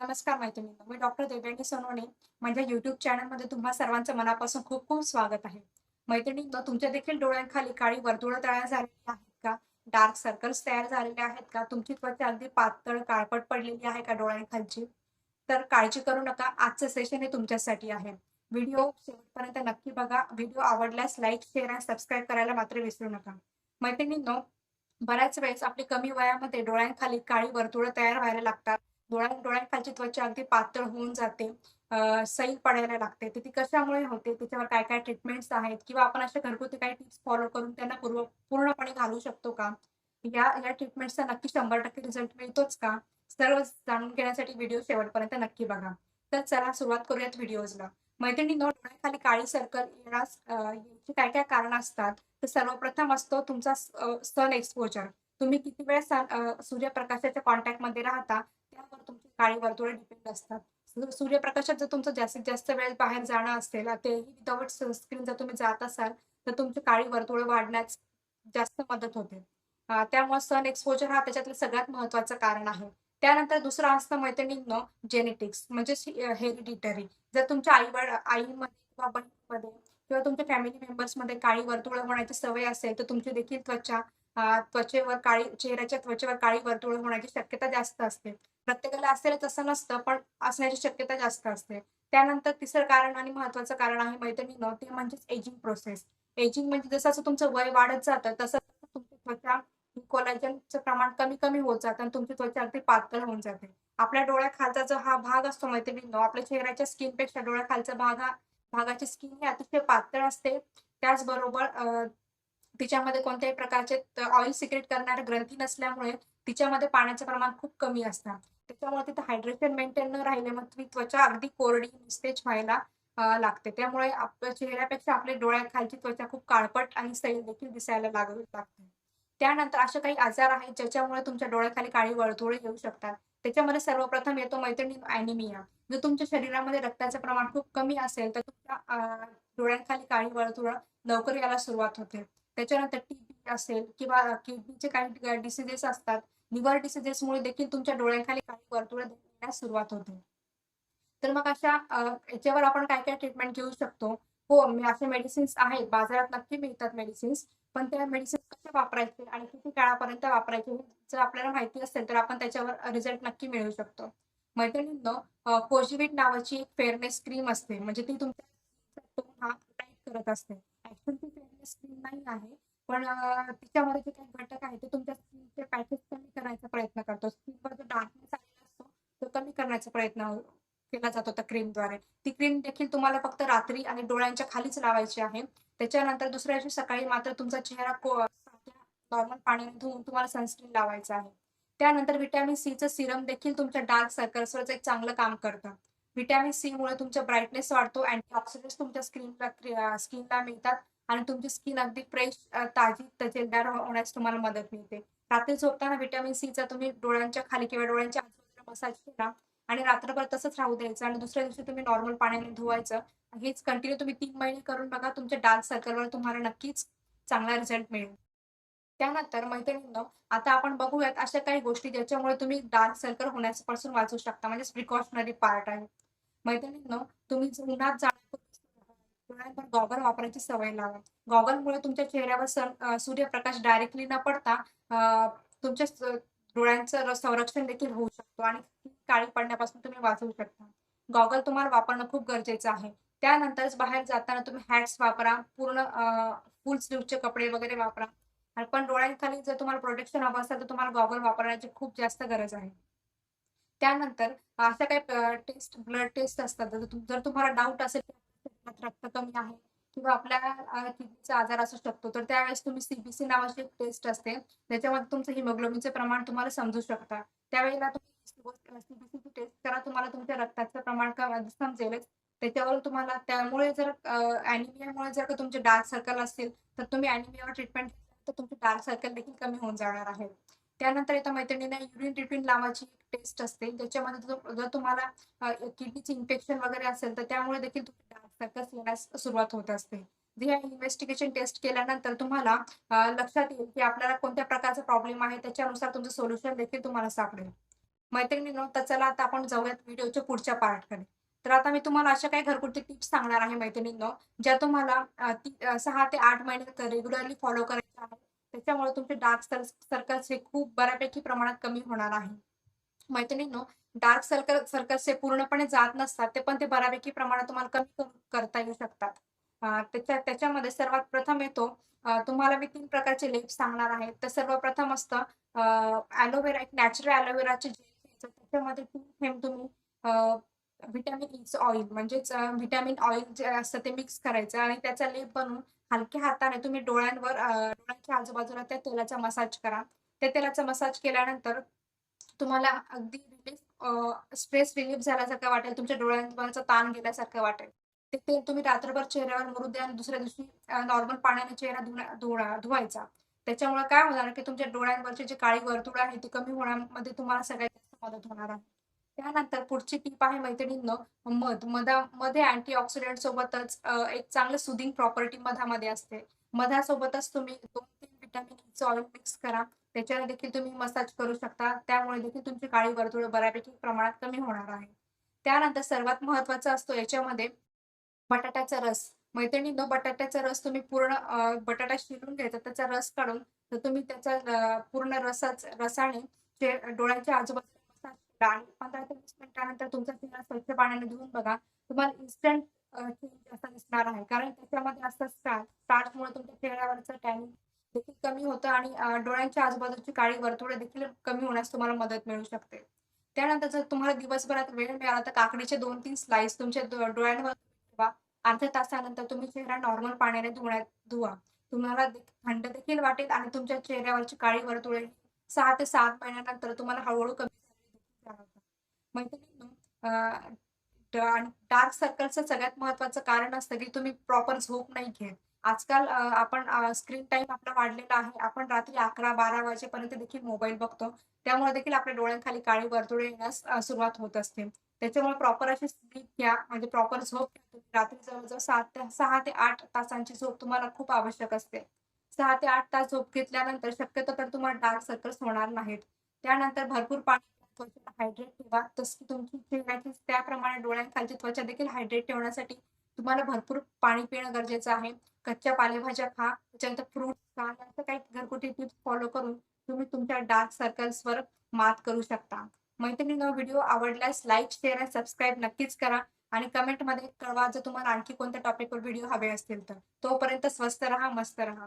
नमस्कार मैत्रिणी मी डॉक्टर देवेंद्र सोनवणे. माझ्या युट्यूब चॅनलमध्ये तुम्हा सर्वांचं मनापासून खूप खूप स्वागत आहे. मैत्रिणी तुमच्या देखील डोळ्यांखाली काळी वर्तुळ तयार झालेली आहेत का? डार्क सर्कल्स तयार झालेले आहेत का? तुमची त्वचा अगदी पातळ काळपट पडलेली आहे का डोळ्यांखालची? तर काळजी करू नका. आजचं सेशन हे तुमच्यासाठी आहे. व्हिडिओ शेवटपर्यंत नक्की बघा. व्हिडिओ आवडल्यास लाईक शेअर आणि सबस्क्राईब करायला मात्र विसरू नका. मैत्रिणींनो बऱ्याच वेळेस आपली कमी वयामध्ये डोळ्यांखाली काळी वर्तुळ तयार व्हायला लागतात. डोळ्या डोळ्यांखालची त्वचा अगदी पातळ होऊन जाते. सैल पडायला लागते. तर ती कशामुळे होते? त्याच्यावर काय काय ट्रीटमेंट्स आहेत? किंवा आपण अशा घरगुती काही टिप्स फॉलो करून त्यांना पूर्व पूर्णपणे घालू शकतो का? या या ट्रीटमेंटचा नक्की शंभर टक्के रिझल्ट मिळतोच का? सर्व जाणून घेण्यासाठी व्हिडिओ शेवटपर्यंत नक्की बघा. तर चला सुरुवात करूयात व्हिडिओजला मैत्रिणी डोळ्याखाली काळी सर्कल येण्यास याची काय काय कारण असतात? तर सर्वप्रथम असतो तुमचा सन एक्सपोजर तुम्ही किती वेळ सन सूर्यप्रकाशाच्या कॉन्टॅक्टमध्ये राहता? वेळेवर तुमचे काळी वर्तुळे डिपेंड असतात. सूर्यप्रकाशात जर तुमचं जास्तीत जास्त वेळ बाहेर जाणं असेल तेही विदाउट सनस्क्रीन जर तुम्ही जात असाल तर तुमची काळी वर्तुळे वाढण्यास जास्त मदत होते. त्यामुळे सन एक्सपोजर हा त्याच्यातलं सगळ्यात महत्वाचं कारण आहे. त्यानंतर दुसरं असतं मैत्रिणींनो जेनेटिक्स म्हणजे हेरिडिटरी जर तुमच्या आई आईमध्ये किंवा बहिणीमध्ये किंवा तुमच्या फॅमिली मेंबर्समध्ये काळी वर्तुळे होण्याची सवय असेल तर तुमची देखील त्वचा त्वचेवर काळी चेहऱ्याच्या त्वचेवर काळी वर्तुळे होण्याची शक्यता जास्त असते. प्रत्येकाला असेल तसं नसतं पण असण्याची शक्यता जास्त असते. त्यानंतर तिसरं कारण आणि महत्वाचं कारण आहे मैत्रिणीनं ते म्हणजेच एजिंग प्रोसेस एजिंग म्हणजे जसं असं तुमचं वय वाढत जातं तसं तुमची त्वचा कोलाजनचं प्रमाण कमी कमी होत जातं आणि तुमची त्वचा अगदी पातळ होऊन जाते. आपल्या डोळ्याखालचा जो हा भाग असतो मैत्रिणींनो आपल्या चेहऱ्याच्या स्किनपेक्षा डोळ्याखालचा भाग हा भागाची स्किन ही अतिशय पातळ असते. त्याचबरोबर तिच्यामध्ये कोणत्याही प्रकारचे ऑइल सिक्रेट करणारे ग्रंथी नसल्यामुळे तिच्यामध्ये पाण्याचे प्रमाण खूप कमी असतात त्याच्यामुळे तिथं हायड्रेशन मेंटेन न राहिले मग ती त्वचा अगदी कोरडी निस्तेज व्हायला लागते. त्यामुळे आपल्या चेहऱ्यापेक्षा आपल्या डोळ्याखालची त्वचा खूप काळपट आणि सैल देखील दिसायला लागू लागते. त्यानंतर असे काही आजार आहेत ज्याच्यामुळे तुमच्या डोळ्याखाली काळी वर्तुळे येऊ शकतात. त्याच्यामध्ये सर्वप्रथम येतो मैत्रिणी अॅनिमिया जर तुमच्या शरीरामध्ये रक्ताचं प्रमाण खूप कमी असेल तर तुमच्या डोळ्यांखाली काळी वर्तुळ लवकर यायला सुरुवात होते. त्याच्यानंतर टीबी असेल किंवा किडनीचे काही डिसिजेस असतात लिव्हर डिसिजेसमुळे देखील तुमच्या डोळ्यांखाली काही वर्तुळ येण्यास सुरुवात होते. तर मग अशा याच्यावर आपण काय काय ट्रीटमेंट घेऊ शकतो? हो असे मेडिसिन्स आहेत बाजारात नक्की मिळतात मेडिसिन्स पण त्या मेडिसिन्स कसे वापरायचे आणि किती काळापर्यंत वापरायचे जर आपल्याला माहिती असेल तर आपण त्याच्यावर रिझल्ट नक्की मिळवू शकतो. मैत्रिणींनो कोजिविट नावाची एक फेअरनेस क्रीम असते म्हणजे ती तुमच्या टोन हा टाईट करत असते. ऍक्च्युअली ती नाही आहे. पण तिच्यामध्ये जे काही घटक आहे ते तुमच्या स्किनचे पॅचेस कमी करण्याचा प्रयत्न करतो. स्किनवर जो डार्कनेस आलेला असतो तो कमी करण्याचा प्रयत्न केला जातो त्या क्रीमद्वारे ती क्रीम देखील तुम्हाला फक्त रात्री आणि डोळ्यांच्या खालीच लावायची आहे. त्याच्यानंतर दुसऱ्या दिवशी सकाळी मात्र तुमचा चेहरा नॉर्मल पाण्याने धुवून तुम्हाला सनस्क्रीन लावायचा आहे. त्यानंतर व्हिटॅमिन सीचं सिरम देखील तुमच्या डार्क सर्कल्सवर एक चांगलं काम करतं. व्हिटॅमिन सी मुळे तुमचा ब्राईटनेस वाढतो अँटीऑक्सिडंट तुमच्या स्किनला स्किनला मिळतात आणि तुमची स्किन अगदी फ्रेश ताजी तजेलदार होण्यास तुम्हाला मदत मिळते. रात्री झोपताना व्हिटॅमिन सीचा तुम्ही डोळ्यांच्या खाली किंवा डोळ्यांच्या आजूबाजूला मसाज केला आणि रात्रभर तसंच राहू द्यायचं आणि दुसऱ्या दिवशी तुम्ही नॉर्मल पाण्याने धुवायचं. हेच कंटिन्यू तुम्ही तीन महिने करून बघा तुमच्या डार्क सर्कलवर तुम्हाला नक्कीच चांगला रिझल्ट मिळेल. त्यानंतर मैत्रिणींनो आता आपण बघूयात अशा काही गोष्टी ज्याच्यामुळे तुम्ही डार्क सर्कल होण्यापासून वाचू शकता म्हणजे प्रिकॉशनरी पार्ट आहे. मैत्रिणींनो तुम्ही उन्हात जाण्यापूर्वी गॉगल वापरायची सवय लावा. गॉगलमुळे तुमच्या चेहऱ्यावर सूर्यप्रकाश डायरेक्टली न पडता तुमच्या डोळ्यांचं संरक्षण देखील होऊ शकतो आणि काळी पडण्यापासून तुम्ही वाचवू शकता. गॉगल तुम्हाला वापरणं खूप गरजेचं आहे. त्यानंतरच बाहेर जाताना तुम्ही हॅट्स वापरा पूर्ण फुल स्लीवचे कपडे वगैरे वापरा. पण डोळ्यांखाली जर तुम्हाला प्रोटेक्शन हवं असेल तर तुम्हाला गॉगल वापरण्याची खूप जास्त गरज आहे. त्यानंतर अशा काही टेस्ट ब्लड टेस्ट असतात. जर तुम्हाला डाऊट असेल रक्त कमी आहे किंवा आपल्या किडनीचा आजार असू शकतो तर त्यावेळेस तुम्ही सीबीसी नावाची एक टेस्ट असते. त्याच्यामध्ये तुमचं हिमोग्लोबिनचे प्रमाण तुम्हाला समजू शकता. त्यावेळेला तुम्ही सीबीसीची टेस्ट करा. तुम्हाला तुमच्या रक्ताचं प्रमाण समजेलच त्याच्यावर तुम्हाला त्यामुळे जर अॅनिमियामुळे जर का तुमचे डार्क सर्कल असतील तर तुम्ही अॅनिमियावर ट्रीटमेंट तर तुमचे डार्क सर्कल देखील कमी होऊन जाणार आहेत. त्यानंतर येतं मैत्रिणींना युरिन ट्रीटमेंट नावाची टेस्ट असते. ज्याच्यामध्ये जर तुम्हाला किडनीचे इन्फेक्शन वगैरे असेल तर त्यामुळे देखील डार्क सर्कल्स येण्यास सुरुवात होत असते. ह्या इन्व्हेस्टिगेशन टेस्ट केल्यानंतर तुम्हाला लक्षात येईल की आपल्याला कोणत्या प्रकारचा प्रॉब्लेम आहे त्याच्यानुसार तुमचं सोल्युशन देखील तुम्हाला सापडेल. मैत्रिणींनो तर चला आता आपण जाऊयात व्हिडिओच्या पुढच्या पार्टकडे. तर आता मी तुम्हाला अशा काही घरगुती टिप्स सांगणार आहे मैत्रिणींनो ज्या तुम्हाला सहा ते आठ महिने रेग्युलरली फॉलो करायच्या आहेत. त्याच्यामुळे तुमचे डार्क सर्कल्स हे खूप बऱ्यापैकी प्रमाणात कमी होणार आहे. मैत्रिणींनो डार्क सर्कल सर्कल्स हे पूर्णपणे जात नसतात ते पण ते बऱ्यापैकी प्रमाणात तुम्हाला कमी करता येऊ शकतात. त्याच्या त्याच्यामध्ये सर्वात प्रथम येतो तुम्हाला मी तीन प्रकारचे लेप सांगणार आहे. तर सर्वप्रथम असतं ॲलोवेरा एक नॅचरल ॲलोवेराचे जेल त्याच्यामध्ये तीन थेंब तुम्ही व्हिटॅमिन ईचं ऑइल म्हणजेच व्हिटॅमिन ऑइल जे असतं ते मिक्स करायचं आणि त्याचा लेप बनवून हलक्या हाताने तुम्ही डोळ्यांवर डोळ्यांच्या आजूबाजूला त्या तेलाचा मसाज करा. त्या तेलाचा मसाज केल्यानंतर तुम्हाला अगदी रिलीफ स्ट्रेस रिलीफ झाल्यासारखं वाटेल तुमच्या डोळ्यांवरचा ताण गेल्यासारखं वाटेल. ते तेल तुम्ही रात्रभर चेहऱ्यावर मुरू द्या आणि दुसऱ्या दिवशी नॉर्मल पाण्याने चेहरा धुणा धुवायचा. त्याच्यामुळे काय होणार की तुमच्या डोळ्यांवरचे जे काळी वर्तुळ आहे ती कमी होण्यामध्ये तुम्हाला सगळ्यात जास्त मदत होणार आहे. त्यानंतर पुढची टीप आहे मैत्रिणींनो मध. मधा मध्ये अँटीऑक्सिडंट सोबतच एक चांगलं सुदिंग प्रॉपर्टी मधामध्ये असते. मधासोबतच तुम्ही दोन तीन व्हिटॅमिन ईचं ऑइल मिक्स करा. त्याच्याने देखील तुम्ही मसाज करू शकता. त्यामुळे देखील तुमची काळी वर्तुळ बऱ्यापैकी प्रमाणात कमी होणार आहे. त्यानंतर सर्वात महत्त्वाचा असतो याच्यामध्ये बटाट्याचा रस. मैत्रिणींनो बटाट्याचा रस तुम्ही पूर्ण बटाटा शिरून घ्यायचा त्याचा रस काढून तर तुम्ही त्याचा पूर्ण रसाच रसाने चे- डोळ्याच्या आजूबाजूला आणि पंधरा ते वीस मिनिटानंतर तुमचा चेहरा स्वच्छ पाण्याने धुवून बघा. तुम्हाला इन्स्टंट चेंज असा दिसणार आहे. कारण त्याच्यामध्ये असतं स्टार्चमुळे तुमच्या चेहऱ्यावरचं टॅनिंग देखील कमी होतं आणि डोळ्यांच्या आजूबाजूची काळी वर्तुळे देखील कमी होण्यास तुम्हाला मदत मिळू शकते. त्यानंतर जर तुम्हाला दिवसभरात वेळ मिळाला तर काकडीचे दोन तीन स्लाइस तुमच्या डोळ्यांवर ठेवा. अर्ध्या तासानंतर तुम्ही चेहरा नॉर्मल पाण्याने धुण्यात धुवा. तुम्हाला थंड देखील वाटेल आणि तुमच्या चेहऱ्यावरची काळी वर्तुळे सहा ते सात महिन्यानंतर तुम्हाला हळूहळू कमी मैत्रिणींनो डार्क सर्कलचं सगळ्यात महत्वाचं कारण असतं की तुम्ही प्रॉपर झोप नाही घेत. आजकाल आपण स्क्रीन टाइम आपला वाढलेला आहे. आपण रात्री अकरा बारा वाजेपर्यंत देखील मोबाईल बघतो. त्यामुळे देखील आपल्या डोळ्यांखाली काळी वर्तुळे येण्यास सुरुवात होत असते. त्याच्यामुळे प्रॉपर अशी स्लीप घ्या. म्हणजे प्रॉपर झोप घ्या रात्री जवळजवळ सात ते सहा ते आठ तासांची झोप तुम्हाला खूप आवश्यक असते. सहा ते आठ तास झोप घेतल्यानंतर शक्यतो तर तुम्हाला डार्क सर्कल्स होणार नाहीत. त्यानंतर भरपूर पाणी त्वचेला हायड्रेट ठेवा. तशी तुमची चेहऱ्याची त्याप्रमाणे डोळ्यांखालची त्वचा देखील हायड्रेट ठेवण्यासाठी तुम्हाला भरपूर पाणी पिणं गरजेचं आहे. कच्च्या पालेभाज्या खा. त्याच्यानंतर फ्रूट खा. असं काही घरगुती टिप्स फॉलो करून तुम्ही तुमच्या डार्क सर्कल्सवर मात करू शकता. मैत्रिणींनो व्हिडिओ आवडल्यास लाईक शेअर आणि सबस्क्राईब नक्कीच करा. आणि कमेंटमध्ये कळवा जर तुम्हाला आणखी कोणत्या टॉपिकवर व्हिडिओ हवे असतील तर. तोपर्यंत स्वस्त राहा मस्त राहा.